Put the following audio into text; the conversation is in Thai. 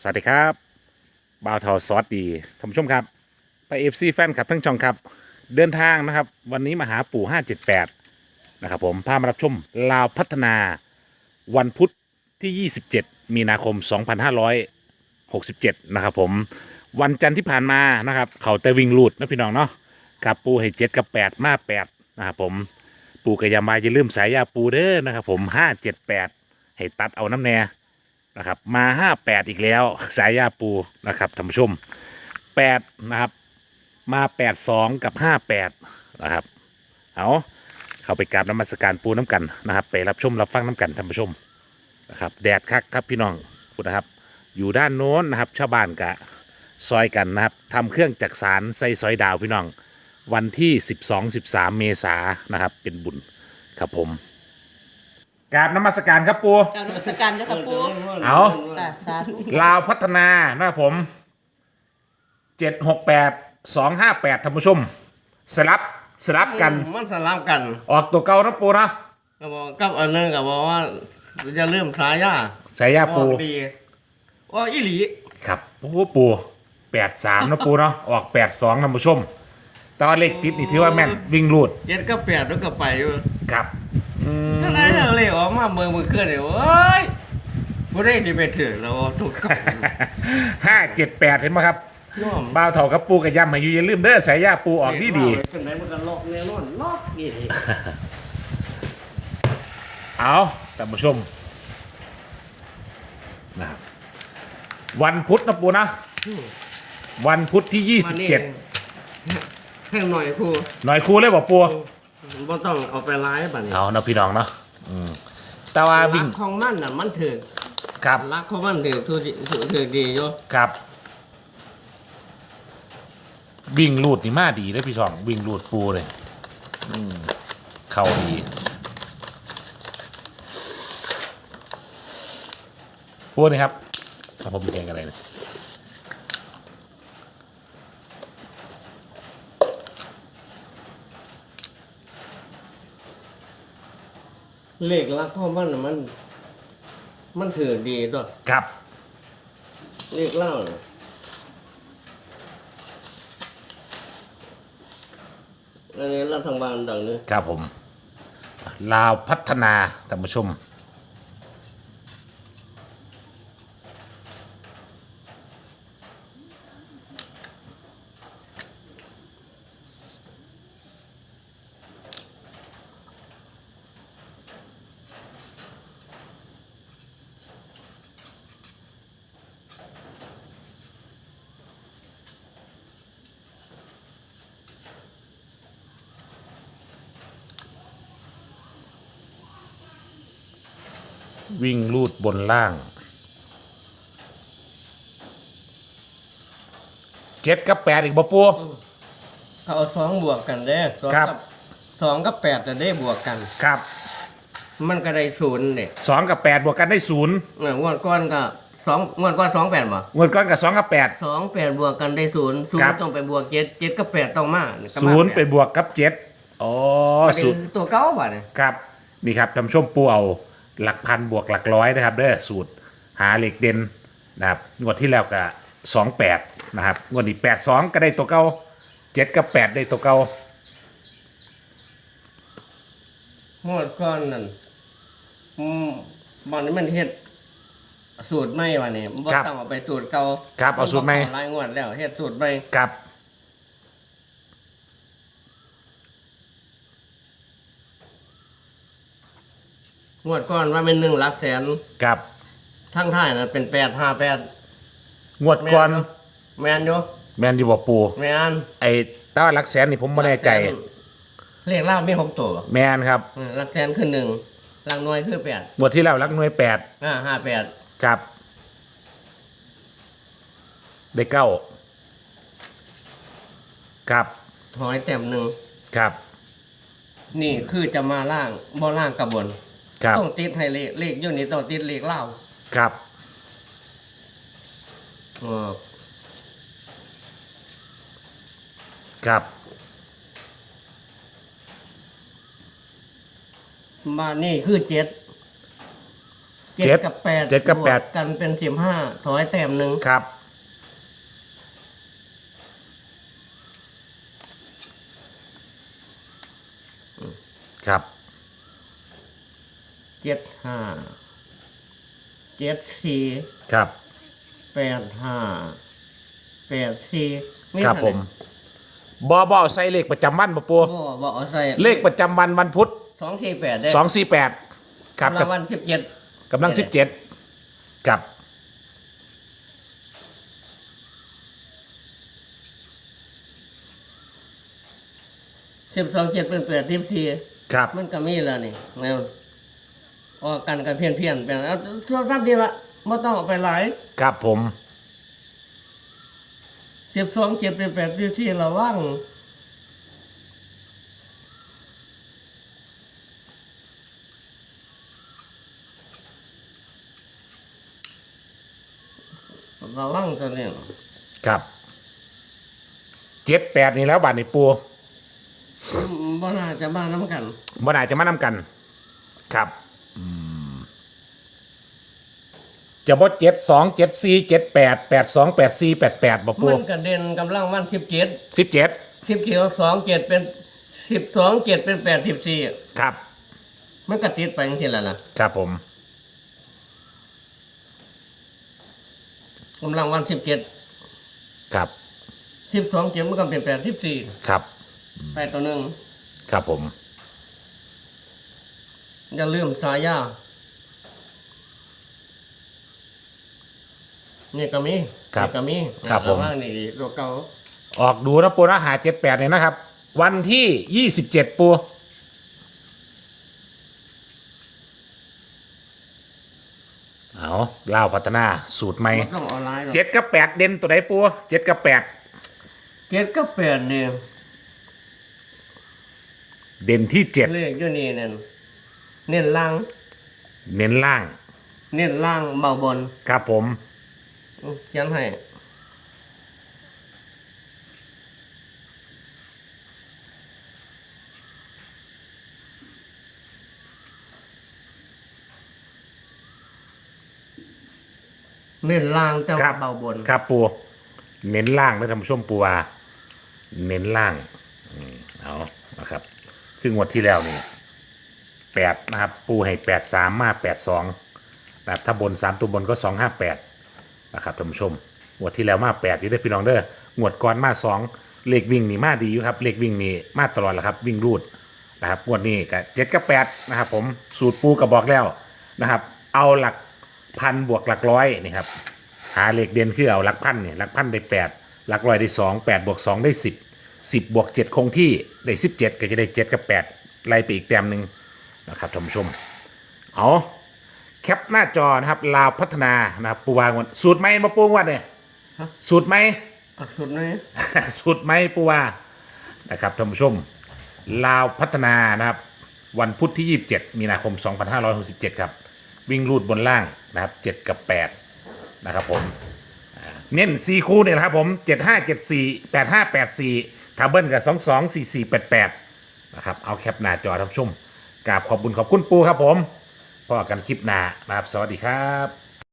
สวัสดีครับบ่าวทอซอสดีท่านผู้ชมครับ ไปเอฟซีแฟนครับทั้งช่องครับ เดินทางนะครับ วันนี้มาหาปู่ 578 นะครับผม พามารับชมลาวพัฒนาวันพุธที่ 27 มีนาคม 2567 นะครับผม วันจันทร์ที่ผ่านมานะครับ เขาแต่วิ่งลูดนะพี่น้องเนาะกับปูให้เจ็ดกับ 8 มา 8 นะครับผม ปูกระยามาอย่าลืมสายยาปูเด้อนะครับผม 578 ให้ตัดเอาน้ำแน่ นะครับมา58อีกแล้วสายยาปูนะครับท่านผู้ชม8นะครับมา82กับ58นะครับเอาเข้าไปกราบน้ำมัสการปูน้ำกันนะครับ ไปรับชมรับฟังน้ำกันท่านผู้ชมนะครับแดดคักครับพี่น้องพูดนะครับ อยู่ด้านโน้นนะครับชาวบ้านกะซอยกันนะครับทำเครื่องจักสารใส่ซอยดาวพี่น้อง วันที่ 12-13 เมษานะครับเป็นบุญครับผม กราบน้ำมัสการครับปูการนมัสการเจ้าค่ะปูเอาค่ะสาธุลาวพัฒนานะครับผมเจ็ดหกแปดสองห้าแปดท่านผู้ชม สลับสลับกันมันสลับกันออกตัวเก่านะปูนะก็บอกกับอันนึงก็บอกว่าจะเริ่มสายาสายยาปูออกดีว่าอีหลีครับโอ้โหปูแปดสามนะปูเนาะออกแปดสองท่านผู้ชมแต่ว่าเลขติดนี่ถือว่าแม่นวิ่งรูดเจ็ดก็แปดแล้วก็ไปอยู่ครับ ถ้าไหนเราเลยออกมาเมืองมือเคลื่อนเลยโอ้ยบ่ได้ดีไปถึงเราถูกกับห้าเจ็ดแปดเห็นไหมครับน้อมบ่าวเถากับปูกับยำให้อยู่อย่าลืมเด้อสายยาปูออกดีดีเป็นไหนมันก็ล็อกแน่นอนล็อกนี่ๆเอาท่านผู้ชมนะครับวันพุธนะปูนะ วันพุธที่ยี่สิบเจ็ดให้หน่อยครูหน่อยครูเลยบอกปู บ่ต้องเอาไปร้ายบัดนี้เอาเนาะพี่น้องเนาะอืมแต่ว่าวิ่งรักของมันน่ะมันถึกครับรักของมันถึกทุกทุกถึกดีอยู่ครับวิ่งรูดนี่มาดีเลยพี่ช่อง วิ่งรูดปูเลยอืมเข้าดีปูนี่ครับถ้าผมแกงอะไรเนี่ย เลขรักของมันน่ะมัน มันถือดีตัวครับ เลขเล่าน่ะอันนี้รัฐบาลดังนี้ครับผม ลาวพัฒนาท่านผู้ชม วิ่งรูดบนล่างเจ็ดกับแปดอีกบ่ปูเขาเอาสองบวกกันเด้สองครับ กับสองกับแปดจะได้บวกกัน ครับมันก็ได้ศูนย์เด็สองกับแปดบวกกันได้ศูนย์เอองวดก้อนก็สองงวดก้อนสองแปดบ่เงินก้อนกับสองกับแปด สองแปดบวกกันได้ศูนย์ศูครันบย์ต้องไปบวกเจ็ดเจ็ดกับแปดต้องมาก็มาศูนย์แปไปดบวกกับเจ็ดอ๋อประเด็นศูนย์ตัวเก้าบ่เนี่ยครับนี่ครับทำช่วงปูเอา หลักพันบวกหลักร้อยนะครับเด้อสูตรหาเหล็กเด่นนะครับงวดที่แล้วก็สองแปดนะครับงวดนี้แปดสองก็ได้ตัวเก้าเจ็ดกับแปดได้ตัวเก้างวดก้อนนั่นอืมมันนี้มันเฮ็ดสูตรไม่วะเนี่ยบ่ต้องเอาไปสูตรเก่าครับเอาสูตรไหมนบ่เข้ารายงวดแล้วเฮ็ดสูตรไม่ครับ งวดก้อนว่าเป็นหนึ่งหลักแสนครับทั้งท้ายน่ะเป็นแปดห้าแปดงวดก่อนแมนอยู่แมนอยู่บ่ปูแมนไอ้ต้าหลักแสนนี่ผมไม่แน่ใจ เลขเล่ามีหกตัวแมนครับอืมหลักแสนคือหนึ่งหลักหน่วยคือแปดงวดที่แล้วหลักหน่วยแปดอ่าห้าแปดครับได้เก้าครับถอยเต็มหนึ่งครับ นี่คือจะมาล่างบ่ล่างกับบน ครับ ต้องติดให้เลขเลขอยู่นี่ต้องติดเลขเล่าครับออครับ มานี่คือเจ็ดเจ็ดเจ็ดกับแปดเจ็ดกับแปด วกันเป็นสิบห้าถอยแต้มหนึ่งครับ ครับ เจ็ดห้าเจ็ดสี่ครับ แปดห้าแปดสี่ครับผมบอบอใส่เลขประจำวันปะปูโอ้บอกเอาใส่เลขประจำวันวันพุธสองสี่แปดได้สองสี่แปดครับ รางวัลสิบเจ็ดกำลังสิบเจ็ดกับสิบสองเจ็ดเป็นแปดสิบสี่ครับมันก็มีแล้วนี่แล้ว ออกกันกันเพี้ยนเพียนๆเป็นเอาส่วนสั้นดีละไม่ต้องเอาไปหลายครับผมสิบสองเจ็ดเป็นแปดสิบสี่ระวังระวังตัวนี้ครับเจ็ดแปดนี่แล้วบาทนี่ปูบ่น่าจะมาน้ำกันบ่น่าจะมานำกัน ครับอืม จะบ่เจ็ดสองเจ็ดสี่เจ็ดแปดแปดสองแปดสี่แปดแปดบ่ปูมันกระเด็นกำลังวันสิบเจ็ดสิบเจ็ดสิบเจ็ดสองเจ็ดเป็นสิบสองเจ็ดเป็นแปดสิบสี่ครับ มันก็ติดไปอย่างที่ละนะครับผมกำลังวันสิบเจ็ดครับสิบสองเจ็ดมันก็เป็นแปดสิบสี่ครับไปตัวหนึ่งครับผม อย่าลืมสายา นี่ก็มีครับนี่ก็มีครับผมระว่างนี่ตัวเก่าออกดูนะปูนะหาเจ็ดแปดเนี่ยนะครับ วันที่ยี่สิบเจ็ดปูเอาเล่าวพัฒนาสูตรใหม่มันต้องออนไลน์หรอกเจ็ดกับแปดเด่นตัวไหนปูเจ็ดกับแปดเจ็ดก็แปดเนี่ยเด่นที่เจ็ดเลขอยู่นี่เนี่ยเน้นล่างเน้นล่างเน้นล่างเบาบน ครับผมอื้อ เขียนให้เน้นล่างแต่ครัว่าบเบาบนครับปูเน้นล่างนะท่านผู้ชมปูว่าเน้นล่างอืมเอานะครับคืองวดที่แล้วนี่แปดนะครับ ปูให้แปดสามมาแปดสองนะครับถ้าบนสามตัวบนก็สองห้าแปด นะครับท่านผู้ชมงวดที่แล้วมาแปดอยู่ได้พี่น้องเด้องวดก่อนมาสองเลขวิ่งนี่มาดีอยู่ครับเลขวิ่งนี่มาตลอดแหละครับวิ่งรูดนะครับงวดนี้ก็เจ็ดกับแปดนะครับผมสูตรปูก็บอกแล้วนะครับ เอาหลักพันบวกหลักร้อยนี่ครับหาเลขเด่นคือเอาหลักพันเนี่ยหลักพันได้แปดหลักร้อยได้สองแปดบวกสองได้สิบสิบบวกเจ็ดคงที่ได้สิบเจ็ดก็จะได้เจ็ดกับแปดไล่ไปอีกแต้มหนึ่งนะครับท่านผู้ชมเอา แคปหน้าจอนะครับลาวพัฒนานะครับปูวางวันสูตรไหมมาปูงวันเนี่ยฮะสูตรไหมเอาสุดเลยสูตรไหมปูวานะครับท่านผู้ชมลาวพัฒนานะครับ วันพุธที่ 27 มีนาคม 2567 ครับ วิ่งรูดบนล่างนะครับ 7 กับ 8 นะครับผมอ่าเน้น4คู่เนี่ยนะครับผม 75 74 85 84ทาเบิลกับ 22 44 88 นะครับ เอาแคปหน้าจอท่านผู้ชมกราบขอบคุณขอบคุณปูครับผม พอกันคลิปหน้านะครับสวัสดีครับ